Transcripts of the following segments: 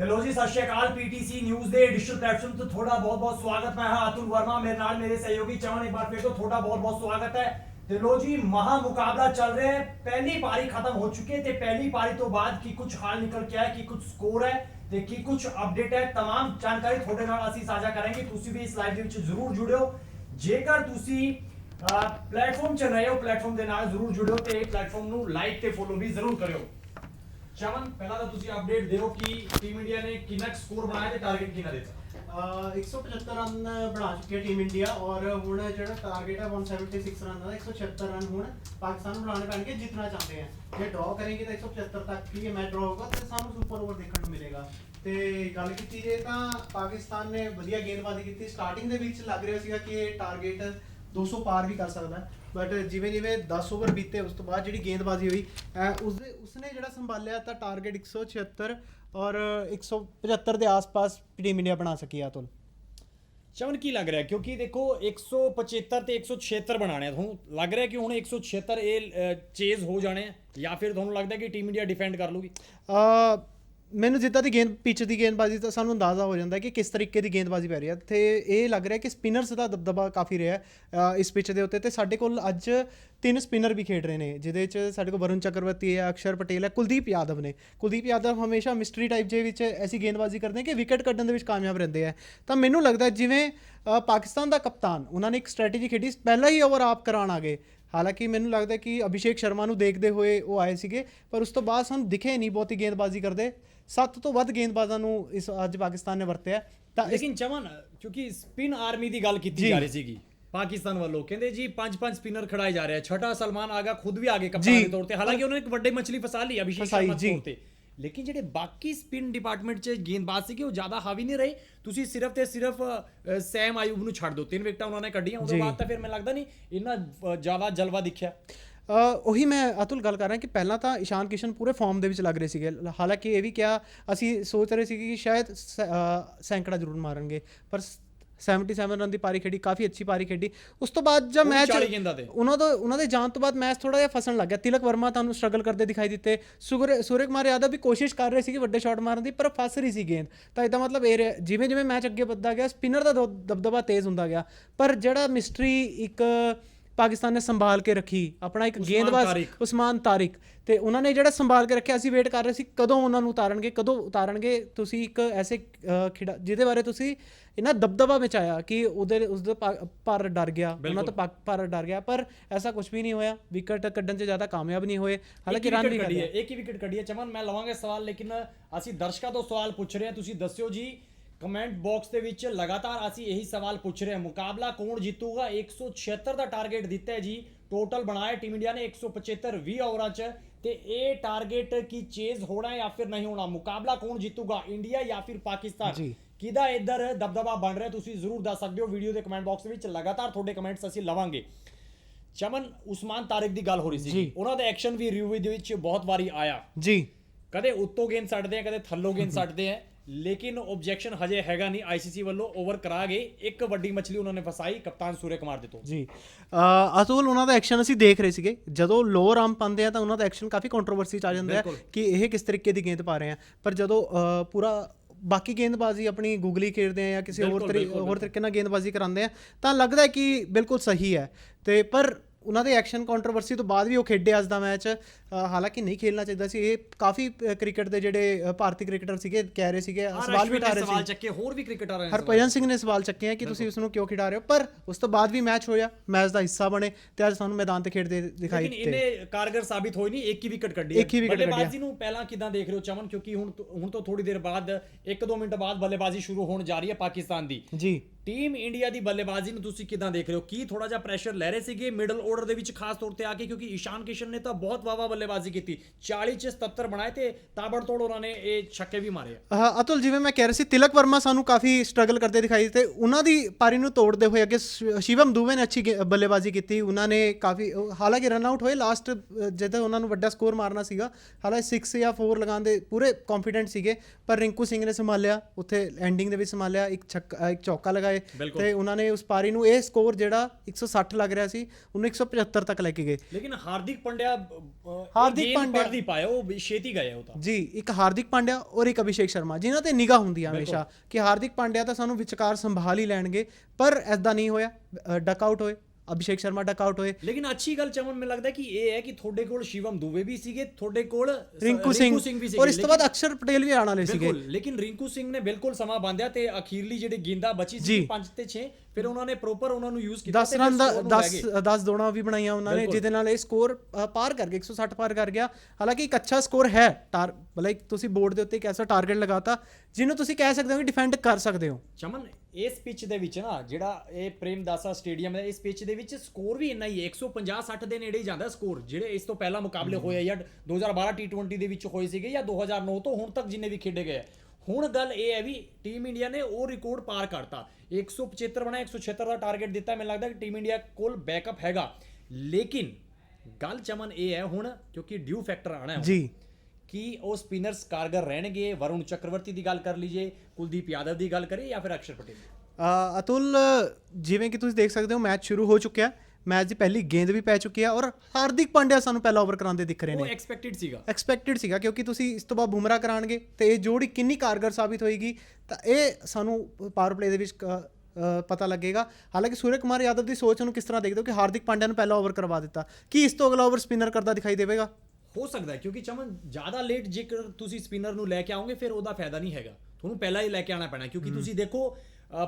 Hello ਜੀ ਸਤਿ ਸ਼੍ਰੀ ਅਕਾਲ ਪੀਟੀਸੀ ਨਿਊਜ਼ ਦੇ ਡਿਜੀਟਲ ਪਲੇਟਫਾਰਮ ਤੋਂ ਤੁਹਾਡਾ ਬਹੁਤ-ਬਹੁਤ ਸਵਾਗਤ ਮੈਂ ਹਾਂ ਅਤੁਲ ਵਰਮਾ ਮੇਰੇ ਨਾਲ ਮੇਰੇ ਸਹਿਯੋਗੀ ਚਮਨ ਇੱਕ ਵਾਰ ਫਿਰ ਤੋਂ ਤੁਹਾਡਾ ਬਹੁਤ-ਬਹੁਤ ਸਵਾਗਤ ਹੈ ਤੇ ਲੋ ਜੀ ਮਹਾ ਮੁਕਾਬਲਾ ਚੱਲ ਰਿਹਾ ਹੈ ਪਹਿਲੀ ਪਾਰੀ ਖਤਮ ਹੋ ਚੁੱਕੀ ਹੈ ਤੇ ਪਹਿਲੀ ਪਾਰੀ ਤੋਂ ਬਾਅਦ ਕੀ ਕੁਝ ਹਾਲ ਨਿਕਲ ਕੇ ਆਇਆ ਕੀ ਕੁਝ ਸਕੋਰ ਹੈ ਤੇ ਕੀ ਕੁਝ ਅਪਡੇਟ ਹੈ तमाम ਜਾਣਕਾਰੀ ਤੁਹਾਡੇ ਨਾਲ ਅਸੀਂ ਸਾਂਝਾ ਕਰਾਂਗੇ ਤੁਸੀਂ ਵੀ ਇਸ ਲਾਈਵ ਦੇ ਵਿੱਚ ਜ਼ਰੂਰ ਜੁੜਿਓ ਜੇਕਰ ਤੁਸੀਂ ਪਲੇਟਫਾਰਮ ਚ ਰਹੇ ਹੋ ਪਲੇਟਫਾਰਮ ਦੇ ਨਾਲ ਜ਼ਰੂਰ ਜੁੜਿਓ ਤੇ ਪਲੇਟਫਾਰਮ ਨੂੰ ਲਾਈਕ ਤੇ ਫੋਲੋ ਵੀ ਜ਼ਰੂਰ ਕਰਿਓ ਚਮਨ, ਪਹਿਲਾਂ ਤਾਂ ਤੁਸੀਂ ਅਪਡੇਟ ਦਿਓ ਕਿ ਟੀਮ ਇੰਡੀਆ ਨੇ ਕਿੰਨਾ ਸਕੋਰ ਬਣਾਇਆ ਤੇ ਟਾਰਗੇਟ ਕਿੰਨਾ ਦਿੱਤਾ ਅਹ 175 ਰਨ ਬਣਾ ਚੁੱਕੀ ਹੈ ਟੀਮ ਇੰਡੀਆ ਔਰ ਹੁਣ ਜਿਹੜਾ ਟਾਰਗੇਟ ਹੈ 176 ਰਨ ਦਾ 176 ਰਨ ਹੁਣ ਪਾਕਿਸਤਾਨ ਨੂੰ ਬਣਾਉਣੇ ਪੈਣਗੇ ਜਿੱਤਣਾ ਚਾਹੁੰਦੇ ਆ। ਜੇ ਡਰਾ ਕਰੇਗੀ ਤਾਂ 175 ਤੱਕ ਹੀ ਮੈਚ ਡਰਾ ਹੋਊਗਾ ਤੇ ਸਾਨੂੰ ਸੁਪਰ ਓਵਰ ਦੇਖਣ ਨੂੰ ਮਿਲੇਗਾ। ਤੇ ਗੱਲ ਕੀਤੀ ਜੇ ਤਾਂ ਪਾਕਿਸਤਾਨ ਨੇ ਵਧੀਆ ਗੇਂਦਬਾਜ਼ੀ ਕੀਤੀ। ਸਟਾਰਟਿੰਗ ਦੇ ਵਿੱਚ ਲੱਗ ਰਿਹਾ ਸੀਗਾ ਕਿ ਇਹ ਟਾਰਗੇਟ 200 ਪਾਰ ਵੀ ਕਰ ਸਕਦਾ। ਬਟ ਜਿਵੇਂ ਜਿਵੇਂ 10 ਓਵਰ ਬੀਤੇ ਉਸ ਤੋਂ ਬਾਅਦ ਜਿਹੜੀ ਗੇਂਦਬਾਜ਼ੀ ਹੋਈ ਅਹ ਉਸਦੇ ਉਸਨੇ ਜਿਹੜਾ ਸੰਭਾਲਿਆ ਤਾਂ ਟਾਰਗੇਟ 176 ਔਰ 175 ਦੇ ਆਸ-ਪਾਸ ਟੀਮ ਇੰਡੀਆ ਬਣਾ ਸਕੀ ਆ ਤੁਲ। ਚਮਨ ਕੀ ਲੱਗ ਰਿਹਾ? ਕਿਉਂਕਿ ਦੇਖੋ 175 ਤੇ 176 ਬਣਾਣੇ ਆ। ਤੁਹਾਨੂੰ ਲੱਗ ਰਿਹਾ ਕਿ ਹੁਣ 176 ਇਹ ਚੇਜ਼ ਹੋ ਜਾਣੇ ਆ? ਜਾਂ ਫਿਰ ਤੁਹਾਨੂੰ ਲੱਗਦਾ ਕਿ ਟੀਮ ਇੰਡੀਆ ਡਿਫੈਂਡ ਕਰ ਲੂਗੀ? ਅ ਮੈਨੂੰ ਜਿੱਦਾਂ ਦੀ ਗੇਂਦ ਪਿੱਚ ਦੀ ਗੇਂਦਬਾਜ਼ੀ ਤਾਂ ਸਾਨੂੰ ਅੰਦਾਜ਼ਾ ਹੋ ਜਾਂਦਾ ਕਿ ਕਿਸ ਤਰੀਕੇ ਦੀ ਗੇਂਦਬਾਜ਼ੀ ਪੈ ਰਹੀ ਹੈ। ਤੇ ਇਹ ਲੱਗ ਰਿਹਾ ਕਿ ਸਪਿਨਰਸ ਦਾ ਦਬਦਬਾ ਕਾਫੀ ਰਿਹਾ ਹੈ, ਇਸ ਪਿੱਚ ਦੇ ਉੱਤੇ। ਤੇ ਸਾਡੇ ਕੋਲ ਅੱਜ ਤਿੰਨ ਸਪਿਨਰ ਵੀ ਖੇਡ ਰਹੇ ਨੇ ਜਿਹਦੇ ਚ ਸਾਡੇ ਕੋਲ ਵਰੁਣ ਚੱਕਰਵਰਤੀ ਹੈ ਅਕਸ਼ਰ ਪਟੇਲ ਹੈ ਕੁਲਦੀਪ ਯਾਦਵ ਨੇ। ਕੁਲਦੀਪ ਯਾਦਵ ਹਮੇਸ਼ਾ ਮਿਸਟਰੀ ਟਾਈਪ ਜੇ ਵਿੱਚ ਐਸੀ ਗੇਂਦਬਾਜ਼ੀ ਕਰਦੇ ਨੇ ਕਿ ਵਿਕਟ ਕੱਢਣ ਦੇ ਵਿੱਚ ਕਾਮਯਾਬ ਰਹਿੰਦੇ ਆ। ਤਾਂ ਮੈਨੂੰ ਲੱਗਦਾ ਜਿਵੇਂ ਪਾਕਿਸਤਾਨ ਦਾ ਕਪਤਾਨ ਉਹਨਾਂ ਨੇ ਇੱਕ ਸਟ੍ਰੈਟਜੀ ਖੇਡੀ ਪਹਿਲਾਂ ਹੀ ਓਵਰ ਆਪ ਕਰਾਉਣ ਆ ਗਏ। ਹਾਲਾਂਕਿ ਮੈਨੂੰ ਲੱਗਦਾ ਕਿ ਅਭਿਸ਼ੇਕ ਸ਼ਰਮਾ ਨੂੰ ਦੇਖਦੇ ਹੋਏ ਉਹ ਆਏ ਸੀਗੇ ਪਰ ਉਸ ਤੋਂ ਬਾਅਦ ਸਾਨੂੰ ਦਿਖੇ ਨਹੀਂ ਬਹੁਤੀ ਗੇਂਦਬਾਜ਼ੀ ਕਰਦੇ। ਸੱਤ ਤੋਂ ਵੱਧ ਗੇਂਦਬਾਜ਼ਾਂ ਨੂੰ ਇਸ ਅੱਜ ਪਾਕਿਸਤਾਨ ਨੇ ਵਰਤਿਆ ਤਾਂ ਇਸ ਲੇਕਿਨ ਚਮਨ ਕਿਉਂਕਿ ਸਪਿਨ ਆਰਮੀ ਦੀ ਗੱਲ ਕੀਤੀ ਜੀ। ਜਾ ਰਹੀ ਸੀਗੀ ਪਾਕਿਸਤਾਨ ਵੱਲੋਂ ਕਹਿੰਦੇ ਜੀ ਪੰਜ ਪੰਜ ਸਪਿਨਰ ਖੜਾਏ ਜਾ ਰਹੇ ਆ ਛਟਾ ਸਲਮਾਨ ਆਗਾ ਖੁਦ ਵੀ ਆਗੇ ਕਪਤਾਨ ਜੀ। ਦੇ ਤੌਰ ਤੇ ਹਾਲਾਂਕਿ ਉਹਨਾਂ ਨੇ ਇੱਕ ਵੱਡੇ ਮਛਲੀ ਫਸਾ ਲਈ ਅਭਿਸ਼ੇਕ ਫਸਾਈ, ਸ਼ਰਮਾ ਦੇ ਜੀ। ਤੌਰ ਤੇ ਲੇਕਿਨ ਜਿਹੜੇ ਬਾਕੀ ਸਪਿਨ ਡਿਪਾਰਟਮੈਂਟ 'ਚ ਗੇਂਦਬਾਜ਼ ਸੀਗੇ ਉਹ ਜ਼ਿਆਦਾ ਹਾਵੀ ਨਹੀਂ ਰਹੇ ਤੁਸੀਂ ਸਿਰਫ ਤੇ ਸਿਰਫ ਅ, ਸੈਮ ਆਯੂਬ ਨੂੰ ਛੱਡ ਦਿਓ ਤਿੰਨ ਵਿਕਟਾਂ ਉਹਨਾਂ ਨੇ ਕੱਢੀਆਂ ਉਹਦੇ ਜੀ। ਬਾਅਦ ਤਾਂ ਫਿਰ ਮੈਨੂੰ ਲੱਗਦਾ ਨਹੀਂ ਇੰਨਾ ਅ, ਜ਼ਿਆਦਾ ਜਲਵਾ ਦਿਖਿਆ ਉਹੀ ਮੈਂ ਅਤੁਲ ਗੱਲ ਕਰ ਰਿਹਾ ਕਿ ਪਹਿਲਾਂ ਤਾਂ ਇਸ਼ਾਨ ਕਿਸ਼ਨ ਪੂਰੇ ਫਾਰਮ ਦੇ ਵਿੱਚ ਲੱਗ ਰਹੇ ਸੀਗੇ। ਹਾਲਾਂਕਿ ਇਹ ਵੀ ਕਿਹਾ ਅਸੀਂ ਸੋਚ ਰਹੇ ਸੀਗੇ ਕਿ ਸ਼ਾਇਦ ਸੈਂਕੜਾ ਜ਼ਰੂਰ ਮਾਰਨਗੇ ਪਰ ਸ- 77 ਰਨ ਦੀ ਪਾਰੀ ਖੇਡੀ ਕਾਫੀ ਅੱਛੀ ਪਾਰੀ ਖੇਡੀ। ਉਸ ਤੋਂ ਬਾਅਦ ਜਦ ਮੈਚ 40 ਗੇਂਦਾਂ ਤੇ। ਉਹਨਾਂ ਦਾ ਉਹਨਾਂ ਦੇ ਜਾਣ ਤੋਂ ਬਾਅਦ ਮੈਚ ਥੋੜਾ ਜਿਹਾ ਫਸਣ ਲੱਗ ਗਿਆ। ਤਿਲਕ ਵਰਮਾ ਤੁਹਾਨੂੰ ਸਟਰਗਲ ਕਰਦੇ ਦਿਖਾਈ ਦਿੱਤੇ। ਸੂਰਜ ਕੁਮਾਰ ਯਾਦਵ ਵੀ ਕੋਸ਼ਿਸ਼ ਕਰ ਰਹੇ ਸੀ ਕਿ ਵੱਡੇ ਸ਼ਾਟ ਮਾਰਨ ਦੀ ਪਰ ਫਸ ਰਹੀ ਸੀ ਗੇਂਦ। ਤਾਂ ਇਹਦਾ ਮਤਲਬ ਇਹ ਜਿਵੇਂ ਜਿਵੇਂ ਮੈਚ ਅੱਗੇ ਵੱਧਦਾ ਗਿਆ ਸਪਿਨਰ ਦਾ ਦਬ- ਦਬਦਬਾ ਤੇਜ਼ ਹੁੰਦਾ ਗਿਆ। ਪਰ ਜਿਹੜਾ ਮਿਸਟਰੀ ਇੱਕ ਪਾਕਿਸਤਾਨ ਨੇ ਸੰਭਾਲ ਕੇ ਰੱਖੀ ਆਪਣਾ ਇੱਕ ਗੇਂਦਬਾਜ਼। ਉਸਮਾਨ ਤਾਰਿਕ। ਤੇ ਉਹਨਾਂ ਨੇ ਜਿਹੜਾ ਸੰਭਾਲ ਕੇ ਰੱਖਿਆ ਅਸੀਂ ਵੇਟ ਕਰ ਰਹੇ ਸੀ ਕਦੋਂ ਉਹਨਾਂ ਨੂੰ ਉਤਾਰਨਗੇ ਕਦੋਂ ਉਤਾਰਨਗੇ ਤੁਸੀਂ ਇੱਕ ਐਸੇ ਖਿਡਾ ਜਿਹਦੇ ਬਾਰੇ ਤੁਸੀਂ ਇਹਨਾਂ ਦਬਦਬਾ ਮਚਾਇਆ ਕਿ ਉਹਦੇ ਉਸਦਾ ਪਾ- ਪਰ ਡਰ ਗਿਆ ਉਹਨਾਂ ਤੋਂ ਪਰ ਡਰ ਗਿਆ ਪਰ ਐਸਾ ਕੁਝ ਵੀ ਨਹੀਂ ਹੋਇਆ। ਵਿਕਟ ਕੱਢਣ 'ਚ ਜ਼ਿਆਦਾ ਕਾਮਯਾਬ ਨਹੀਂ ਹੋਏ ਹਾਲਾਂਕਿ ਰਨ ਵੀ ਕੱਢੀ ਹੈ ਇੱਕ ਹੀ ਵਿਕਟ ਕੱਢੀ ਹੈ। ਚਮਨ ਮੈਂ ਲਵਾਂਗਾ ਸਵਾਲ ਲੇਕਿਨ ਅਸੀਂ ਦਰਸ਼ਕਾਂ ਤੋਂ ਸਵਾਲ ਪੁੱਛ ਰਹੇ ਹਾਂ ਤੁਸੀਂ ਦੱਸਿਓ ਜੀ ਕਮੈਂਟ ਬਾਕਸ ਦੇ ਵਿੱਚ ਲਗਾਤਾਰ ਅਸੀਂ ਇਹੀ ਸਵਾਲ ਪੁੱਛ ਰਹੇ ਹਾਂ। ਮੁਕਾਬਲਾ ਕੌਣ ਜਿੱਤੂਗਾ? 176 ਦਾ ਟਾਰਗੇਟ ਦਿੱਤਾ ਹੈ ਜੀ। ਟੋਟਲ ਬਣਾਇਆ ਟੀਮ ਇੰਡੀਆ ਨੇ 175 20 ਓਵਰਾਂ 'ਚ। ਤੇ ਇਹ ਟਾਰਗੇਟ ਕੀ ਚੇਜ਼ ਹੋਣਾ ਜਾਂ ਫਿਰ ਨਹੀਂ ਹੋਣਾ? ਮੁਕਾਬਲਾ ਕੌਣ ਜਿੱਤੂਗਾ? ਇੰਡੀਆ ਜਾਂ ਫਿਰ ਪਾਕਿਸਤਾਨ? ਜੀ। ਕਿਹਦਾ ਇੱਧਰ ਦਬਦਬਾ ਬਣ ਰਿਹਾ ਤੁਸੀਂ ਜ਼ਰੂਰ ਦੱਸ ਸਕਦੇ ਹੋ। ਵੀਡੀਓ ਦੇ ਕਮੈਂਟ ਬਾਕਸ ਦੇ ਵਿੱਚ ਲਗਾਤਾਰ ਤੁਹਾਡੇ ਕਮੈਂਟਸ ਅਸੀਂ ਲਵਾਂਗੇ। ਚਮਨ ਉਸਮਾਨ ਤਾਰਿਕ ਦੀ ਗੱਲ ਹੋ ਰਹੀ ਸੀ। ਉਹਨਾਂ ਦਾ ਐਕਸ਼ਨ ਵੀ ਰਿਵਿਊ ਦੇ ਵਿੱਚ ਬਹੁਤ ਵਾਰੀ ਆਇਆ। ਜੀ। ਕਦੇ ਉੱਤੋਂ ਗੇਂਦ ਛੱਡਦੇ ਆ ਕਦੇ ਥੱਲੋਂ ਗੇਂਦ ਛੱਡਦੇ ਆ। ਲੇਕਿਨ ਆਬਜੈਕਸ਼ਨ ਹਜੇ ਹੈਗਾ ਨਹੀਂ ਆਈਸੀਸੀ ਵੱਲੋਂ ਓਵਰ ਕਰਾ ਗਏ ਇੱਕ ਵੱਡੀ ਮਛਲੀ ਉਹਨਾਂ ਨੇ ਫਸਾਈ ਕਪਤਾਨ ਸੂਰਜ ਕੁਮਾਰ ਦੇ ਤੋਂ। ਜੀ। ਅਤੁਲ ਉਹਨਾਂ ਦਾ ਐਕਸ਼ਨ ਅਸੀਂ ਦੇਖ ਰਹੇ ਸੀਗੇ। ਜਦੋਂ ਲੋਅਰ ਆਰਮ ਪਾਉਂਦੇ ਆ ਤਾਂ ਉਹਨਾਂ ਦਾ ਐਕਸ਼ਨ ਕਾਫੀ ਕੰਟਰੋਵਰਸੀ ਚ ਆ ਜਾਂਦਾ ਹੈ। ਕਿ ਇਹ ਕਿਸ ਤਰੀਕੇ ਦੀ ਗੇਂਦ ਪਾ ਰਹੇ ਆ। ਪਰ ਜਦੋਂ ਪੂਰਾ ਬਾਕੀ ਗੇਂਦਬਾਜ਼ੀ ਆਪਣੀ ਗੂਗਲੀ ਖੇਡਦੇ ਆ ਜਾਂ ਕਿਸੇ ਹੋਰ ਬਿਲਕੁਲ, ਤਰੀ ਬਿਲਕੁਲ, ਹੋਰ ਤਰੀਕੇ ਨਾਲ ਗੇਂਦਬਾਜ਼ੀ ਕਰਾਉਂਦੇ ਆ ਤਾਂ ਲੱਗਦਾ ਹੈ ਕਿ ਬਿਲਕੁਲ ਸਹੀ ਹੈ। ਤੇ ਪਰ ਉਹਨਾਂ ਦੇ ਐਕਸ਼ਨ ਕੰਟਰੋਵਰਸੀ ਤੋਂ ਬਾਅਦ ਵੀ ਉਹ ਖੇਡੇ ਅੱਜ ਦਾ ਮੈਚ ਹਾਲਾਂਕਿ ਨਹੀਂ ਖੇਲਣਾ ਚਾਹੀਦਾ ਸੀ ਇਹ ਕਾਫੀ ਕ੍ਰਿਕਟ ਦੇ ਜਿਹੜੇ ਭਾਰਤੀ ਕ੍ਰਿਕਟਰ ਸੀਗੇ ਕਹਿ ਰਹੇ ਸੀਗੇ ਸਵਾਲ ਵੀ ਉਠਾ ਰਹੇ ਸਵਾਲ ਸੀ। ਚੱਕੇ ਹੋਰ ਵੀ ਕ੍ਰਿਕਟਰ ਆ ਰਹੇ ਨੇ ਹਰਭਜਨ ਸਿੰਘ ਨੇ ਸਵਾਲ ਚੱਕੇ ਆ ਕਿ ਤੁਸੀਂ ਉਸ ਨੂੰ ਕਿਉਂ ਖਿਡਾ ਰਹੇ ਹੋ? ਪਰ ਉਸ ਤੋਂ ਬਾਅਦ ਵੀ ਮੈਚ ਹੋਇਆ ਮੈਚ ਦਾ ਹਿੱਸਾ ਬਣੇ ਤੇ ਅੱਜ ਸਾਨੂੰ ਮੈਦਾਨ ਤੇ ਖੇਡਦੇ ਦਿਖਾਈ ਲੇਕਿਨ ਦਿੱਤੇ। ਇਹਨੇ ਕਾਰਗਰ ਸਾਬਿਤ ਹੋਈ ਨਹੀਂ ਇੱਕ ਹੀ ਵਿਕਟ ਕੱਢੀ ਇੱਕ ਹੀ ਕੱਢੀ। ਬੱਲੇਬਾਜ਼ੀ ਨੂੰ ਪਹਿਲਾਂ ਕਿਦਾਂ ਦੇਖ ਰਹੇ ਹੋ ਚਮਨ? ਕਿਉਂਕਿ ਹੁਣ ਹੁਣ ਤੋਂ ਥੋੜੀ ਦੇਰ ਬਾਅਦ 1-2 ਮਿੰਟ ਬਾਅਦ ਬੱਲੇਬਾਜ਼ੀ ਸ਼ੁਰੂ ਹੋਣ ਜਾ ਰਹੀ ਹੈ ਪਾਕਿਸਤਾਨ ਦੀ। ਜੀ। ਟੀਮ ਇੰਡੀਆ ਦੀ ਬੱਲੇਬਾਜ਼ੀ ਨੂੰ ਤੁਸੀਂ ਕਿਦਾਂ ਦੇਖ ਰਹੇ ਹੋ? ਕੀ ਥੋੜਾ ਜਿਹਾ ਪ੍ਰੈਸ਼ਰ ਲੈ ਰਹੇ ਸੀਗੇ ਮਿਡਲ ਆਰਡਰ ਦੇ ਵਿੱਚ ਖਾਸ ਤੌਰ ਤੇ ਆ ਕੇ? ਕਿਉਂਕਿ ਈਸ਼ਾਨ ਕਿਸ਼ਨ ਨੇ ਤਾਂ ਬਹੁਤ ਵਾਵਾ ਬੱਲੇਬਾਜ਼ੀ ਕੀਤੀ। 40 ਚ 77 ਬਣਾਏ ਤੇ ਤਾਬੜਤੋੜ ਉਹਨਾਂ ਨੇ ਇਹ ਛੱਕੇ ਵੀ ਮਾਰੇ ਆ। ਹਾਂ ਅਤੁਲ ਜਿਵੇਂ ਮੈਂ ਕਹਿ ਰਿਹਾ ਸੀ ਤਿਲਕ ਵਰਮਾ ਸਾਨੂੰ ਕਾਫੀ ਸਟਰਗਲ ਕਰਦੇ ਦਿਖਾਈ ਦਿੱਤੇ। ਉਹਨਾਂ ਦੀ ਪਾਰੀ ਨੂੰ ਤੋੜਦੇ ਹੋਏ ਅੱਗੇ ਸ਼ਿਵਮ ਦੂਵੇ ਨੇ ਅੱਛੀ ਬੱਲੇਬਾਜ਼ੀ ਕੀਤੀ। ਉਹਨਾਂ ਨੇ ਕਾਫੀ ਹਾਲਾਂਕਿ ਰਨ ਆਊਟ ਹੋਏ। ਲਾਸਟ ਜਦੋਂ ਉਹਨਾਂ ਨੂੰ ਵੱਡਾ ਸਕੋਰ ਮਾਰਨਾ ਸੀਗਾ ਹਾਲਾਂਕਿ 6 ਜਾਂ 4 ਲਗਾਉਣ ਦੇ ਪੂਰੇ ਕੌਨਫੀਡੈਂਟ ਸੀਗੇ ਪਰ ਰਿੰਕੂ ਸਿੰਘ ਨੇ ਸੰਭਾਲਿਆ। ਉੱਥੇ ਐਂਡਿੰਗ ਦੇ ਵਿੱਚ ਸੰਭਾਲਿਆ ਇੱਕ ਛੱਕਾ ਇੱਕ ਚੌਕਾ ਬਿਲਕੁਲ। ਤੇ ਉਹਨਾਂ ਨੇ ਉਸ ਪਾਰੀ ਨੂੰ ਇਹ ਸਕੋਰ ਜਿਹੜਾ 160 ਲੱਗ ਰਿਹਾ ਸੀ ਉਹਨੂੰ 175 ਤੱਕ ਲੈ ਕੇ ਗਏ। ਲੇਕਿਨ ਹਾਰਦਿਕ ਪੰਡਿਆ ਹਾਰਦਿਕ ਪਾਂਡਿਆ- ਨਹੀਂ ਪਾਇਆ ਉਹ ਛੇਤੀ ਗਏ ਉਹ ਤਾਂ। ਜੀ ਇੱਕ ਹਾਰਦਿਕ ਪਾਂਡਿਆ ਔਰ ਇੱਕ ਅਭਿਸ਼ੇਕ ਸ਼ਰਮਾ ਜਿਨ੍ਹਾਂ ਤੇ ਨਿਗਾਹ ਹੁੰਦੀ ਆ ਹਮੇਸ਼ਾ ਕਿ ਹਾਰਦਿਕ ਪਾਂਡਿਆ ਤਾਂ ਸਾਨੂੰ ਵਿਚਕਾਰ ਸੰਭਾਲ ਹੀ ਲੈਣਗੇ ਪਰ ਐਦਾਂ ਨਹੀਂ ਹੋਇਆ ਡਕ ਆਊਟ ਹੋਏ। ਅਭਿਸ਼ੇਕ ਸ਼ਰਮਾ ਡਕ ਆਊਟ ਹੋਏ ਲੇਕਿਨ ਅੱਛੀ ਗੱਲ ਚਮਨ ਮੈਨੂੰ ਲੱਗਦਾ ਕਿ ਇਹ ਹੈ ਕਿ ਤੁਹਾਡੇ ਕੋਲ ਸ਼ਿਵਮ ਦੂਬੇ ਵੀ ਸੀਗੇ ਤੁਹਾਡੇ ਕੋਲ ਰਿੰਕੂ ਸਿੰਘ ਵੀ ਸੀਗੇ ਔਰ ਇਸ ਤੋਂ ਬਾਅਦ ਅਕਸ਼ਰ ਪਟੇਲ ਵੀ ਆਉਣ ਵਾਲੇ ਸੀਗੇ ਬਿਲਕੁਲ ਲੇਕਿਨ ਰਿੰਕੂ ਸਿੰਘ ਨੇ ਬਿਲਕੁਲ ਸਮਾਂ ਬੰਦਿਆ ਤੇ ਅਖੀਰਲੀ ਜਿਹੜੀ ਗੇਂਦਾ ਬਚੀ ਸੀ ਜੀ। 5 ਤੇ 6 ਫਿਰ ਉਹਨਾਂ ਨੇ ਪ੍ਰੋਪਰ ਉਹਨਾਂ ਨੂੰ ਯੂਜ਼ ਕੀਤਾ 10 ਰਨ ਦਾ score ਨੂੰ ਲੈ 10 ਗਏ। 10 ਦੋੜਾਂ ਵੀ ਬਣਾਈਆਂ ਉਹਨਾਂ ਨੇ। ਜਿਹਦੇ ਨਾਲ ਇਹ ਸਕੋਰ ਪਾਰ ਕਰ ਗਿਆ 160 ਪਾਰ ਕਰ ਗਿਆ ਹਾਲਾਂਕਿ ਇੱਕ ਅੱਛਾ ਸਕੋਰ ਹੈ ਟਾਰ ਮਤਲਬ ਤੁਸੀਂ ਬੋਰਡ ਦੇ ਉੱਤੇ ਇੱਕ ਐਸਾ ਟਾਰਗੇਟ ਲਗਾਤਾ ਜਿਹਨੂੰ ਤੁਸੀਂ ਕਹਿ ਸਕਦੇ ਹੋ ਕਿ ਡਿਫੈਂਡ ਕਰ ਸਕਦੇ ਹੋ ਚਮਨ ਇਸ ਪਿਚ ਦੇ ਵਿੱਚ ਨਾ ਜਿਹੜਾ ਇਹ ਪ੍ਰੇਮ ਦਾਸਾ ਸਟੇਡੀਅਮ ਹੈ ਇਸ ਪਿਚ ਦੇ ਵਿੱਚ ਸਕੋਰ ਵੀ ਇੰਨਾ ਹੀ ਹੈ 150 60 ਦੇ ਨੇੜੇ ਹੀ ਜਾਂਦਾ ਸਕੋਰ ਜਿਹੜੇ ਇਸ ਤੋਂ ਪਹਿਲਾਂ ਮੁਕਾਬਲੇ ਹੋਏ ਆ ਜਾਂ 2012 T20 ਦੇ ਵਿੱਚ ਹੋਏ ਸੀਗੇ ਜਾਂ 2009 ਤੋਂ ਹੁਣ ਤੱਕ ਜਿੰਨੇ ਵੀ ਖੇਡੇ ਗਏ। ਹੁਣ ਗੱਲ ਇਹ ਹੈ ਵੀ ਟੀਮ ਇੰਡੀਆ ਨੇ ਉਹ ਰਿਕਾਰਡ ਪਾਰ ਕਰਤਾ 175 ਬਣਾ 176 ਦਾ ਟਾਰਗੇਟ ਦਿੱਤਾ ਮੈਨੂੰ ਲੱਗਦਾ ਕਿ ਟੀਮ ਇੰਡੀਆ ਕੋਲ ਬੈਕਅਪ ਹੈਗਾ ਲੇਕਿਨ ਗੱਲ ਚਮਨ ਇਹ ਹੈ ਹੁਣ ਕਿਉਂਕਿ ਡਿਊ ਫੈਕਟਰ ਆਣਾ ਹੈ। ਜੀ ਕਿ ਉਹ ਸਪਿਨਰਸ ਕਾਰਗਰ ਰਹਿਣਗੇ? ਵਰੁਣ ਚੱਕਰਵਰਤੀ ਦੀ ਗੱਲ ਕਰ ਲਈਏ ਕੁਲਦੀਪ ਯਾਦਵ ਦੀ ਗੱਲ ਕਰੀਏ ਜਾਂ ਫਿਰ ਅਕਸ਼ਰ ਪਟੇਲ ਅਤੁਲ ਜਿਵੇਂ ਕਿ ਤੁਸੀਂ ਦੇਖ ਸਕਦੇ ਹੋ ਮੈਚ ਸ਼ੁਰੂ ਹੋ ਚੁੱਕਿਆ। ਮੈਚ ਦੀ ਪਹਿਲੀ ਗੇਂਦ ਵੀ ਪੈ ਚੁੱਕੀ ਹੈ ਔਰ ਹਾਰਦਿਕ ਪਾਂਡਿਆ ਸਾਨੂੰ ਪਹਿਲਾ ਓਵਰ ਕਰਾਉਂਦੇ ਦਿਖ ਰਹੇ ਉਹ ਨੇ ਐਕਸਪੈਕਟਡ ਸੀਗਾ। ਐਕਸਪੈਕਟਡ ਸੀਗਾ ਕਿਉਂਕਿ ਤੁਸੀਂ ਇਸ ਤੋਂ ਬਾਅਦ ਬੁਮਰਾ ਕਰਾਣਗੇ ਤੇ ਇਹ ਜੋੜੀ ਕਿੰਨੀ ਕਾਰਗਰ ਸਾਬਿਤ ਹੋਏਗੀ ਤਾਂ ਇਹ ਸਾਨੂੰ ਪਾਵਰ ਪਲੇ ਦੇ ਵਿੱਚ ਪਤਾ ਲੱਗੇਗਾ। ਹਾਲਾਂਕਿ ਸੂਰਜ ਕੁਮਾਰ ਯਾਦਵ ਦੀ ਸੋਚ ਨੂੰ ਕਿਸ ਤਰ੍ਹਾਂ ਦੇਖਦੇ ਹੋ ਕਿ ਹਾਰਦਿਕ ਪਾਂਡਿਆ ਨੂੰ ਪਹਿਲਾ ਓਵਰ ਕਰਵਾ ਦਿੱਤਾ? ਕੀ ਇਸ ਤੋਂ ਅਗਲਾ ਓਵਰ ਸਪਿਨਰ ਕਰਦਾ ਦਿਖਾਈ ਦੇਵੇਗਾ? ਹੋ ਸਕਦਾ ਕਿਉਂਕਿ ਚਮਨ ਜ਼ਿਆਦਾ ਲੇਟ ਜੇਕਰ ਤੁਸੀਂ ਸਪਿਨਰ ਨੂੰ ਲੈ ਕੇ ਆਓਗੇ ਫਿਰ ਉਹਦਾ ਫਾਇਦਾ ਨਹੀਂ ਹੈਗਾ। ਤੁਹਾਨੂੰ ਪਹਿਲਾਂ ਹੀ ਲੈ ਕੇ ਆਣਾ ਪੈਣਾ ਕਿਉਂਕਿ ਤੁਸੀਂ ਦੇਖੋ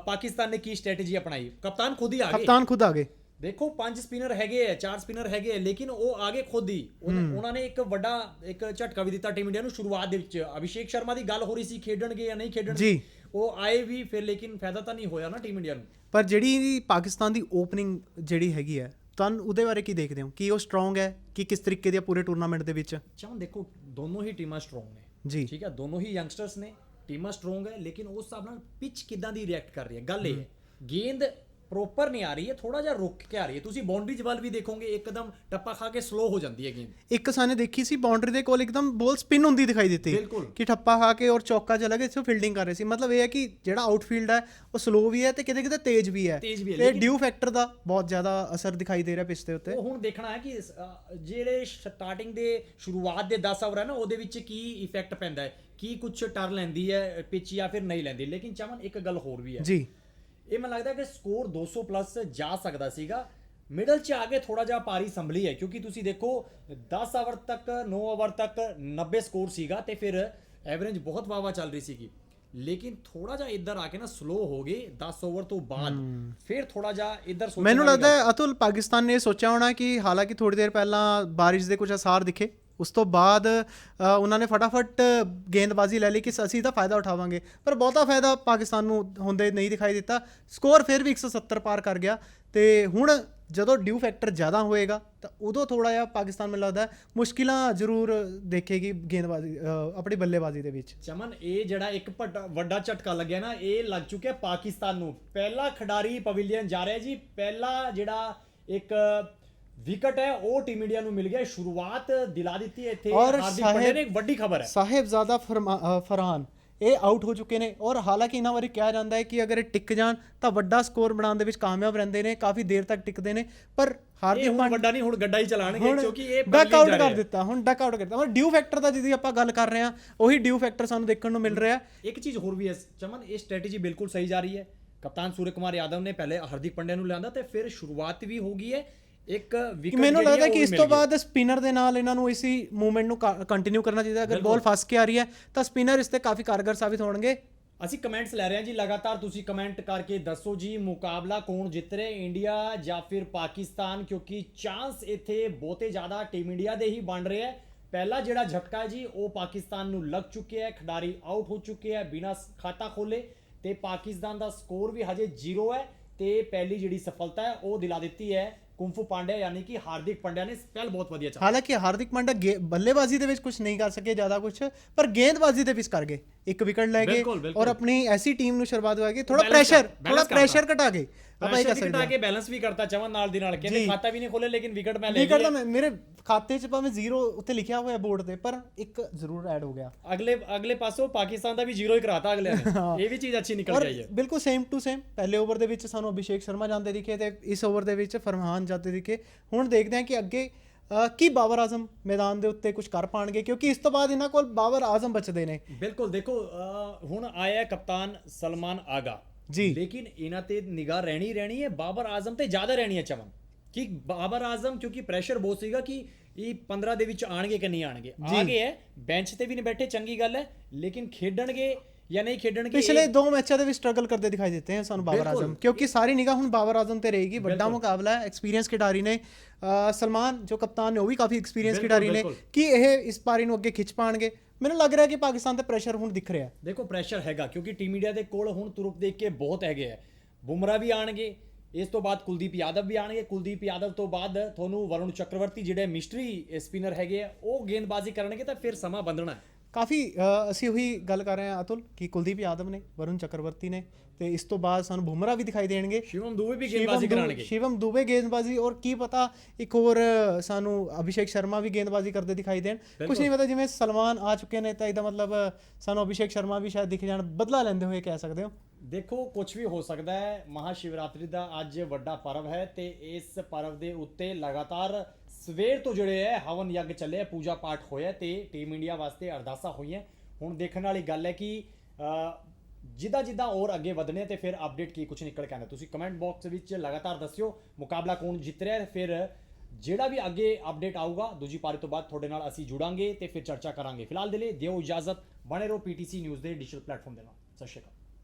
ਪਾਕਿਸਤਾਨ ਨੇ ਕੀ ਸਟ੍ਰੈਟਜੀ ਅਪਣਾਈ? ਕਪਤਾਨ ਖੁਦ ਹੀ ਆ ਗਏ। ਕਪਤਾਨ ਖੁਦ ਆ ਗਏ। ਦੇਖੋ ਪੰਜ ਸਪਿਨਰ ਹੈਗੇ ਆ ਚਾਰ ਸਪਿਨਰ ਹੈਗੇ ਆ ਲੇਕਿਨ ਉਹ ਆਗੇ ਖੁਦ ਹੀ। ਉਹਨੇ- ਨੇ ਇੱਕ ਵੱਡਾ ਇੱਕ ਝਟਕਾ ਵੀ ਦਿੱਤਾ ਟੀਮ ਇੰਡੀਆ ਨੂੰ ਸ਼ੁਰੂਆਤ ਦੇ ਵਿੱਚ। ਅਭਿਸ਼ੇਕ ਸ਼ਰਮਾ ਦੀ ਗੱਲ ਹੋ ਰਹੀ ਸੀ ਖੇਡਣਗੇ ਜਾਂ ਨਹੀਂ ਖੇਡਣਗੇ। ਜੀ। ਉਹ ਆਏ ਵੀ ਫਿਰ ਲੇਕਿਨ ਫਾਇਦਾ ਤਾਂ ਨਹੀਂ ਹੋਇਆ ਨਾ ਟੀਮ ਇੰਡੀਆ ਨੂੰ। ਪਰ ਜਿਹੜੀ ਪਾਕਿਸਤਾਨ ਦੀ ਓਪਨਿੰਗ ਜਿਹੜੀ ਹੈਗੀ ਹੈ ਤੁਹਾਨੂੰ ਉਹਦੇ ਬਾਰੇ ਕੀ ਦੇਖਦੇ ਹੋ? ਕੀ ਉਹ ਸਟਰੋਂਗ ਹੈ? ਕਿ ਕਿਸ ਤਰੀਕੇ ਦੀ ਹੈ ਪੂਰੇ ਟੂਰਨਾਮੈਂਟ ਦੇ ਵਿੱਚ? ਚਾਹਨ ਦੇਖੋ ਦੋਨੋਂ ਹੀ ਟੀਮਾਂ ਸਟਰੋਂਗ ਨੇ। ਜੀ। ਠੀਕ ਹੈ ਦੋਨੋਂ ਹੀ ਯੰਗਸਟਰਸ ਨੇ ਟੀਮਾਂ ਸਟਰੋਂਗ ਹੈ ਲੇਕਿਨ ਉਸ ਹਿਸਾਬ ਨਾਲ ਪਿਚ ਕਿਦਾਂ ਦੀ ਰਿਐਕਟ ਕਰ ਰਹੀ ਹੈ? ਗੱਲ ਇਹ ਹੈ। ਗੇਂਦ ਪ੍ਰੋਪਰ ਨਹੀਂ ਆ ਰਹੀ ਹੈ ਥੋੜਾ ਜਿਹਾ ਰੁਕ ਕੇ ਆ ਰਹੀ ਹੈ। ਤੁਸੀਂ ਬਾਉਂਡਰੀਜ਼ ਵੱਲ ਵੀ ਦੇਖੋਗੇ ਇੱਕਦਮ ਟੱਪਾ ਖਾ ਕੇ ਸਲੋ ਹੋ ਜਾਂਦੀ ਹੈ ਗੇਂਦ ਇੱਕ ਸਾਨੇ ਦੇਖੀ ਸੀ ਬਾਉਂਡਰੀ ਦੇ ਕੋਲ ਇੱਕਦਮ ਬੋਲ ਸਪਿਨ ਹੁੰਦੀ ਦਿਖਾਈ ਦਿੱਤੀ। ਕਿ ਠੱਪਾ ਖਾ ਕੇ ਔਰ ਚੌਕਾ ਚਲਾ ਕੇ ਇਸੇ ਫੀਲਡਿੰਗ ਕਰ ਰਹੇ ਸੀ। ਮਤਲਬ ਇਹ ਹੈ ਕਿ ਜਿਹੜਾ ਆਊਟਫੀਲਡ ਹੈ ਉਹ ਸਲੋ ਵੀ ਹੈ ਤੇ ਕਿਤੇ ਕਿਤੇ ਤੇਜ਼ ਵੀ ਹੈ। ਤੇ ਡਿਊ ਫੈਕਟਰ ਦਾ ਬਹੁਤ ਜ਼ਿਆਦਾ ਅਸਰ ਦਿਖਾਈ ਦੇ ਰਿਹਾ ਪਿਚ ਦੇ ਉੱਤੇ। ਉਹ ਹੁਣ ਦੇਖਣਾ ਹੈ ਕਿ ਜਿਹੜੇ ਸਟਾਰਟਿੰਗ ਦੇ ਸ਼ੁਰੂਆਤ ਦੇ 10 ਓਵਰ ਹੈ ਨਾ ਉਹਦੇ ਵਿੱਚ ਕੀ ਇਫੈਕਟ ਪੈਂਦਾ ਹੈ? ਕੀ ਕੁਝ ਟਰ ਲੈਂਦੀ ਹੈ ਪਿਚ ਜਾਂ ਫਿਰ ਨਹੀਂ ਲੈਂਦੀ? ਲੇਕਿਨ ਚਮਨ ਇੱਕ ਗੱਲ ਹੋਰ ਵੀ ਹੈ। ਜੀ। ਇਹ ਮੈਨੂੰ ਲੱਗਦਾ ਕਿ ਸਕੋਰ 200 ਪਲੱਸ ਜਾ ਸਕਦਾ ਸੀਗਾ। ਮਿਡਲ 'ਚ ਆ ਕੇ ਥੋੜਾ ਜਿਹਾ ਭਾਰੀ ਸੰਭਲੀ ਹੈ ਕਿਉਂਕਿ ਤੁਸੀਂ ਦੇਖੋ 10 ਓਵਰ ਤੱਕ 9 ਓਵਰ ਤੱਕ 90 ਸਕੋਰ ਸੀਗਾ ਤੇ ਫਿਰ ਐਵਰੇਜ ਬਹੁਤ ਵਾਵਾ ਚੱਲ ਰਹੀ ਸੀਗੀ। ਲੇਕਿਨ ਥੋੜਾ ਜਿਹਾ ਇੱਧਰ ਆ ਕੇ ਨਾ ਸਲੋ ਹੋ ਗਏ 10 ਓਵਰ ਤੋਂ ਬਾਅਦ। ਫਿਰ ਥੋੜਾ ਜਿਹਾ ਇੱਧਰ ਸੋਚਣ ਮੈਨੂੰ ਲੱਗਦਾ ਹੈ ਅਤੁਲ ਪਾਕਿਸਤਾਨ ਨੇ ਸੋਚਿਆ ਹੋਣਾ ਕਿ ਹਾਲਾਂਕਿ ਥੋੜੀ ਦੇਰ ਪਹਿਲਾਂ ਬਾਰਿਸ਼ ਦੇ ਕੁਝ ਅਸਾਰ ਦਿਖੇ। ਉਸ ਤੋਂ ਬਾਅਦ ਉਹਨਾਂ ਨੇ ਫਟਾਫਟ ਗੇਂਦਬਾਜ਼ੀ ਲੈ ਲਈ ਕਿ ਅਸੀਂ ਇਹਦਾ ਫਾਇਦਾ ਉਠਾਵਾਂਗੇ। ਪਰ ਬਹੁਤਾ ਫਾਇਦਾ ਪਾਕਿਸਤਾਨ ਨੂੰ ਹੁੰਦੇ ਨਹੀਂ ਦਿਖਾਈ ਦਿੱਤਾ। ਸਕੋਰ ਫਿਰ ਵੀ 170 ਪਾਰ ਕਰ ਗਿਆ। ਤੇ ਹੁਣ ਜਦੋਂ ਡਿਊ ਫੈਕਟਰ ਜ਼ਿਆਦਾ ਹੋਏਗਾ, ਤਾਂ ਉਦੋਂ ਥੋੜਾ ਜਿਹਾ ਪਾਕਿਸਤਾਨ ਮੈਨੂੰ ਲੱਗਦਾ ਮੁਸ਼ਕਿਲਾਂ ਜ਼ਰੂਰ ਦੇਖੇਗੀ ਗੇਂਦਬਾਜ਼ੀ ਆਪਣੀ ਬੱਲੇਬਾਜ਼ੀ ਦੇ ਵਿੱਚ। ਚਮਨ, ਇਹ ਜਿਹੜਾ ਇੱਕ ਵੱਡਾ- ਵੱਡਾ ਝਟਕਾ ਲੱਗਿਆ ਨਾ, ਇਹ ਲੱਗ ਚੁੱਕਿਆ ਪਾਕਿਸਤਾਨ ਨੂੰ। ਪਹਿਲਾ ਖਿਡਾਰੀ ਪਵੇਲੀਅਨ ਜਾ ਰਿਹਾ ਜੀ। ਪਹਿਲਾ ਜਿਹੜਾ ਇੱਕ ਵਿਕਟ ਹੈ ਉਹ ਟੀਮ ਇੰਡੀਆ ਨੂੰ ਮਿਲ ਗਿਆ। ਸ਼ੁਰੂਆਤ ਦਿਲਾ ਦਿੱਤੀ ਹੈ ਇੱਥੇ ਔਰ ਹਾਰਦਿਕ ਪਾਂਡਿਆ ਸਾਹਿਬ- ਨੇ। ਇੱਕ ਵੱਡੀ ਖਬਰ ਹੈ। ਸਾਹਿਬਜ਼ਾਦਾ ਫਰਮਾ- ਅ, ਫਰਹਾਨ ਇਹ ਆਊਟ ਹੋ ਚੁੱਕੇ ਨੇ। ਔਰ ਹਾਲਾਂਕਿ ਇਹਨਾਂ ਬਾਰੇ ਕਿਹਾ ਜਾਂਦਾ ਹੈ ਕਿ ਅਗਰ ਇਹ ਟਿਕ ਜਾਣ ਤਾਂ ਵੱਡਾ ਸਕੋਰ ਬਣਾਉਣ ਦੇ ਵਿੱਚ ਕਾਮਯਾਬ ਰਹਿੰਦੇ ਨੇ ਕਾਫੀ ਦੇਰ ਤੱਕ ਟਿਕਦੇ ਨੇ। ਪਰ ਇਹ ਹਾਰਦਿਕ ਹੁਣ ਵੱਡਾ ਨਹੀਂ ਹੁਣ ਗੱਡਾ ਹੀ ਚਲਾਣਗੇ ਹੁਣ ਕਿਉਂਕਿ ਇਹ ਡਕ ਆਊਟ ਰਿਹਾ ਕਰ ਹੈ। ਦਿੱਤਾ ਹੁਣ ਡਕ ਆਊਟ ਕਰ ਦਿੱਤਾ। ਹੁਣ ਡਿਊ ਫੈਕਟਰ ਦਾ ਜਿਹਦੀ ਆਪਾਂ ਗੱਲ ਕਰ ਰਹੇ ਹਾਂ ਉਹੀ ਡਿਊ ਫੈਕਟਰ ਸਾਨੂੰ ਦੇਖਣ ਨੂੰ ਮਿਲ ਰਿਹਾ ਇੱਕ ਚੀਜ਼ ਹੋਰ ਵੀ ਹੈ ਚਮਨ ਇਹ ਸਟ੍ਰੈਟਜੀ ਬਿਲਕੁਲ ਸਹੀ ਜਾ ਰਹੀ ਹੈ। ਕਪਤਾਨ ਸੂਰਜ ਕੁਮਾਰ ਯਾਦਵ ਨੇ ਪਹਿਲੇ ਹਾਰਦਿਕ ਪੰਡਿਆ ਨੂੰ ਲਿਆਂਦਾ ਤੇ ਫਿਰ ਸ਼ੁਰੂਆਤ ਵੀ ਹੋ ਗਈ ਹੈ। ਇੱਕ ਵਿਕਟ ਮੈਨੂੰ ਲੱਗਦਾ ਕਿ ਇਸ ਤੋਂ ਬਾਅਦ ਸਪਿਨਰ ਦੇ ਨਾਲ ਇਹਨਾਂ ਨੂੰ ਇਸੀ ਮੂਵਮੈਂਟ ਨੂੰ ਕੰਟੀਨਿਊ ਕਰਨਾ ਚਾਹੀਦਾ। ਅਗਰ ਬਾਲ ਫਸ ਕੇ ਆ ਰਹੀ ਹੈ ਤਾਂ ਸਪਿਨਰ ਇਸ ਤੇ ਕਾਫੀ ਕਾਰਗਰ ਸਾਬਿਤ ਹੋਣਗੇ। ਅਸੀਂ ਕਮੈਂਟਸ ਲੈ ਰਹੇ ਹਾਂ ਜੀ ਲਗਾਤਾਰ ਤੁਸੀਂ ਕਮੈਂਟ ਕਰਕੇ ਦੱਸੋ ਜੀ ਮੁਕਾਬਲਾ ਕੌਣ ਜਿੱਤ ਰਿਹਾ ਇੰਡੀਆ ਜਾਂ ਫਿਰ ਪਾਕਿਸਤਾਨ? ਕਿਉਂਕਿ ਚਾਂਸ ਇੱਥੇ ਬਹੁਤੇ ਜ਼ਿਆਦਾ ਟੀਮ ਇੰਡੀਆ ਦੇ ਹੀ ਬਣ ਰਿਹਾ ਹੈ। ਪਹਿਲਾ ਜਿਹੜਾ ਝਟਕਾ ਜੀ ਉਹ ਪਾਕਿਸਤਾਨ ਨੂੰ ਲੱਗ ਚੁੱਕਿਆ ਹੈ। ਖਿਡਾਰੀ ਆਊਟ ਹੋ ਚੁੱਕੇ ਹੈ ਬਿਨਾਂ ਖਾਤਾ ਖੋਲੇ ਤੇ ਪਾਕਿਸਤਾਨ ਦਾ ਸਕੋਰ ਵੀ ਹਜੇ ਜ਼ੀਰੋ ਹੈ। ਤੇ ਪਹਿਲੀ ਜਿਹੜੀ ਸਫਲਤਾ ਹੈ ਉਹ ਦਿਲਾ ਦਿੱਤੀ ਹੈ ਕੁੰਫੂ ਪਾਂਡਿਆ ਯਾਨੀ ਕਿ ਹਾਰਦਿਕ ਪਾਂਡਿਆ ਨੇ ਸਪੈਲ ਬਹੁਤ ਵਧੀਆ ਚੱਲਿਆ ਹਾਲਾਂਕਿ ਹਾਰਦਿਕ ਪਾਂਡਿਆ ਗੇ- ਬੱਲੇਬਾਜ਼ੀ ਦੇ ਵਿੱਚ ਕੁਝ ਨਹੀਂ ਕਰ ਸਕੇ ਜ਼ਿਆਦਾ ਕੁਝ ਪਰ ਗੇਂਦਬਾਜ਼ੀ ਦੇ ਵਿੱਚ ਕਰ ਗਏ। ਇੱਕ ਵਿਕਟ ਲੈ ਕੇ। ਔਰ ਆਪਣੀ ਐਸੀ ਟੀਮ ਨੂੰ ਸ਼ੁਰੂਆਤ ਦਵਾ ਕੇ ਥੋੜਾ ਪ੍ਰੈਸ਼ਰ ਥੋੜਾ ਪ੍ਰੈਸ਼ਰ। ਘਟਾ ਕੇ ਆਪਾਂ ਇਹ ਕਰ ਸਕਦੇ ਹਾਂ। ਕੇ ਬੈਲੈਂਸ ਵੀ ਕਰਤਾ ਚਵਨ ਨਾਲ ਦੀ ਨਾਲ। ਕਹਿੰਦੇ। ਖਾਤਾ ਵੀ ਨਹੀਂ ਖੋਲੇ ਲੇਕਿਨ ਵਿਕਟ ਮੈਂ ਲੈ ਵਿਕਟ ਲਿਆ ਤਾਂ ਮੈਂ- ਮੇਰੇ ਖਾਤੇ 'ਚ ਭਾਵੇਂ ਜ਼ੀਰੋ ਉੱਤੇ ਲਿਖਿਆ ਹੋਇਆ ਬੋਰਡ ਤੇ ਪਰ ਇੱਕ ਜ਼ਰੂਰ ਐਡ ਹੋ ਗਿਆ। ਅਗਲੇ ਅਗਲੇ ਪਾਸੋਂ ਪਾਕਿਸਤਾਨ ਦਾ ਵੀ ਜ਼ੀਰੋ ਹੀ ਕਰਾਤਾ ਅਗਲੇ ਨੇ। ਇਹ ਵੀ ਚੀਜ਼ ਅੱਛੀ ਨਿਕਲ ਗਈ ਹੈ। ਬਿਲਕੁਲ ਸੇਮ ਟੂ ਸੇਮ ਪਹਿਲੇ ਓਵਰ ਦੇ ਵਿੱਚ ਸਾਨੂੰ ਅਭਿਸ਼ੇਕ ਸ਼ਰਮਾ ਜਾਂਦੇ ਦਿਖੇ ਤੇ ਇਸ ਓਵਰ ਦੇ ਵਿੱਚ ਫਰਹਾਨ ਜਾਂਦੇ ਦਿਖੇ। ਹੁਣ ਦੇਖਦੇ ਹਾਂ ਕਿ ਅੱਗੇ ਕੀ ਬਾਬਰ ਆਜ਼ਮ ਮੈਦਾਨ ਦੇ ਉੱਤੇ ਕੁਝ ਕਰ ਪਾਣਗੇ? ਕਿਉਂਕਿ ਇਸ ਤੋਂ ਬਾਅਦ ਇਹਨਾਂ ਕੋਲ ਬਾਬਰ ਆਜ਼ਮ ਬਚਦੇ ਨੇ। ਬਿਲਕੁਲ ਦੇਖੋ ਹੁਣ ਆਇਆ ਹੈ ਕਪਤਾਨ ਸਲਮਾਨ ਆਗਾ। ਜੀ। ਲੇਕਿਨ ਇਹਨਾਂ ਤੇ ਨਿਗਾਹ ਰਹਿਣੀ ਰਹਿਣੀ ਹੈ ਬਾਬਰ ਆਜ਼ਮ ਤੇ ਜ਼ਿਆਦਾ ਰਹਿਣੀ ਹੈ ਚਮਨ। ਕਿ ਬਾਬਰ ਆਜ਼ਮ ਕਿਉਂਕਿ ਪ੍ਰੈਸ਼ਰ ਬਹੁਤ ਸੀਗਾ ਕਿ ਇਹ 15 ਦੇ ਵਿੱਚ ਆਣਗੇ ਕਿ ਨਹੀਂ ਆਣਗੇ। ਆ ਗਏ ਹੈ ਬੈਂਚ ਤੇ ਵੀ ਨਹੀਂ ਬੈਠੇ ਚੰਗੀ ਗੱਲ ਹੈ ਲੇਕਿਨ ਖੇਡਣਗੇ ਜਾਂ ਨਹੀਂ ਖੇਡਣਗੇ ਪਿਛਲੇ ਦੋ ਮੈਚਾਂ ਦੇ ਵਿੱਚ ਸਟਰਗਲ ਕਰਦੇ ਦਿਖਾਈ ਦਿੱਤੇ ਹਨ ਸਾਨੂੰ ਬਾਬਰ। ਆਜ਼ਮ। ਕਿਉਂਕਿ ਸਾਰੀ ਨਿਗਾਹ ਹੁਣ ਬਾਬਰ ਆਜ਼ਮ ਤੇ ਰਹੇਗੀ। ਵੱਡਾ ਮੁਕਾਬਲਾ ਹੈ ਐਕਸਪੀਰੀਅੰਸ ਖਿਡਾਰੀ ਨੇ। ਸਲਮਾਨ ਜੋ ਕਪਤਾਨ ਨੇ ਉਹ ਵੀ ਕਾਫੀ ਐਕਸਪੀਰੀਅੰਸ ਖਿਡਾਰੀ ਨੇ। ਕਿ ਇਹ ਇਸ ਪਾਰੀ ਨੂੰ ਅੱਗੇ ਖਿੱਚ ਪਾਣਗੇ? ਮੈਨੂੰ ਲੱਗ ਰਿਹਾ ਕਿ ਪਾਕਿਸਤਾਨ ਤੇ ਪ੍ਰੈਸ਼ਰ ਹੁਣ ਦਿਖ ਰਿਹਾ ਦੇਖੋ ਪ੍ਰੈਸ਼ਰ ਹੈਗਾ ਕਿਉਂਕਿ ਟੀਮ ਇੰਡੀਆ ਦੇ ਕੋਲ ਹੁਣ ਤੁਰਪ ਦੇਖ ਕੇ ਬਹੁਤ ਹੈਗੇ ਆ। ਬੁਮਰਾ ਵੀ ਆਣਗੇ ਇਸ ਤੋਂ ਬਾਅਦ ਕੁਲਦੀਪ ਯਾਦਵ ਵੀ ਆਣਗੇ। ਕੁਲਦੀਪ ਯਾਦਵ ਤੋਂ ਬਾਅਦ ਤੁਹਾਨੂੰ ਵਰੁਣ ਚੱਕਰਵਰਤੀ ਜਿਹੜੇ ਮਿਸਟਰੀ ਸਪਿਨਰ ਹੈਗੇ ਆ ਉਹ ਗੇਂਦਬਾਜ਼ੀ ਕਰਨਗੇ ਤਾਂ ਫਿਰ ਸਮਾਂ ਬੰਦਣਾ ਹੈ। ਕਾਫੀ ਅਸੀਂ ਉਹੀ ਗੱਲ ਕਰ ਰਹੇ ਹਾਂ ਅਤੁਲ ਕਿ ਕੁਲਦੀਪ ਯਾਦਵ ਨੇ ਵਰੁਣ ਚੱਕਰਵਰਤੀ ਨੇ ਤੇ ਇਸ ਤੋਂ ਬਾਅਦ ਸਾਨੂੰ ਬੁਮਰਾ ਵੀ ਦਿਖਾਈ ਦੇਣਗੇ। ਸ਼ਿਵਮ ਦੂਬੇ ਵੀ ਗੇਂਦਬਾਜ਼ੀ ਕਰਾਣਗੇ ਸ਼ਿਵਮ ਦੂਬੇ ਗੇਂਦਬਾਜ਼ੀ ਔਰ ਕੀ ਪਤਾ ਇੱਕ ਹੋਰ ਸਾਨੂੰ ਅਭਿਸ਼ੇਕ ਸ਼ਰਮਾ ਵੀ ਗੇਂਦਬਾਜ਼ੀ ਕਰਦੇ ਦਿਖਾਈ ਦੇਣ। ਕੁਝ ਨਹੀਂ ਪਤਾ ਜਿਵੇਂ ਸਲਮਾਨ ਆ ਚੁੱਕੇ ਨੇ ਤਾਂ ਇਹਦਾ ਮਤਲਬ ਸਾਨੂੰ ਅਭਿਸ਼ੇਕ ਸ਼ਰਮਾ ਵੀ ਸ਼ਾਇਦ ਦਿਖ ਜਾਣ ਬਦਲਾ ਲੈਂਦੇ ਹੋਏ ਕਹਿ ਸਕਦੇ ਹੋ। ਦੇਖੋ ਕੁਝ ਵੀ ਹੋ ਸਕਦਾ ਹੈ। ਮਹਾਸ਼ਿਵਰਾਤਰੀ ਦਾ ਅੱਜ ਵੱਡਾ ਪਰਵ ਹੈ ਤੇ ਇਸ ਪਰਵ ਦੇ ਉੱਤੇ ਲਗਾਤਾਰ ਸਵੇਰ ਤੋਂ ਜਿਹੜੇ ਹੈ ਹਵਨ ਯੱਗ ਚੱਲੇ ਪੂਜਾ ਪਾਠ ਹੋਇਆ ਤੇ ਟੀਮ ਇੰਡੀਆ ਵਾਸਤੇ ਅਰਦਾਸਾਂ ਹੋਈਆਂ। ਹੁਣ ਦੇਖਣ ਵਾਲੀ ਗੱਲ ਹੈ ਕਿ ਜਿੱਦਾਂ ਜਿੱਦਾਂ ਹੋਰ ਅੱਗੇ ਵਧਣੇ ਆ ਤੇ ਫਿਰ ਅਪਡੇਟ ਕੀ ਕੁਝ ਨਿਕਲ ਕੇ ਆਉਂਦਾ। ਤੁਸੀਂ ਕਮੈਂਟ ਬਾਕਸ ਵਿੱਚ ਲਗਾਤਾਰ ਦੱਸਿਓ, ਮੁਕਾਬਲਾ ਕੌਣ ਜਿੱਤ ਰਿਹਾ ਹੈ ਫਿਰ ਜਿਹੜਾ ਵੀ ਅੱਗੇ ਅਪਡੇਟ ਆਊਗਾ, ਦੂਜੀ ਪਾਰੀ ਤੋਂ ਬਾਅਦ ਤੁਹਾਡੇ ਨਾਲ ਅਸੀਂ ਜੁੜਾਂਗੇ ਤੇ ਫਿਰ ਚਰਚਾ ਕਰਾਂਗੇ। ਫਿਲਹਾਲ ਦੇ ਲਈ ਦਿਓ ਇਜਾਜ਼ਤ, ਬਣੇ ਰਹੋ ਪੀਟੀਸੀ ਨਿਊਜ਼ ਦੇ ਡਿਜੀਟਲ ਪਲੇਟਫਾਰਮ ਦੇ ਨਾਲ। ਸਤਿ ਸ਼੍ਰੀ ਅਕਾਲ।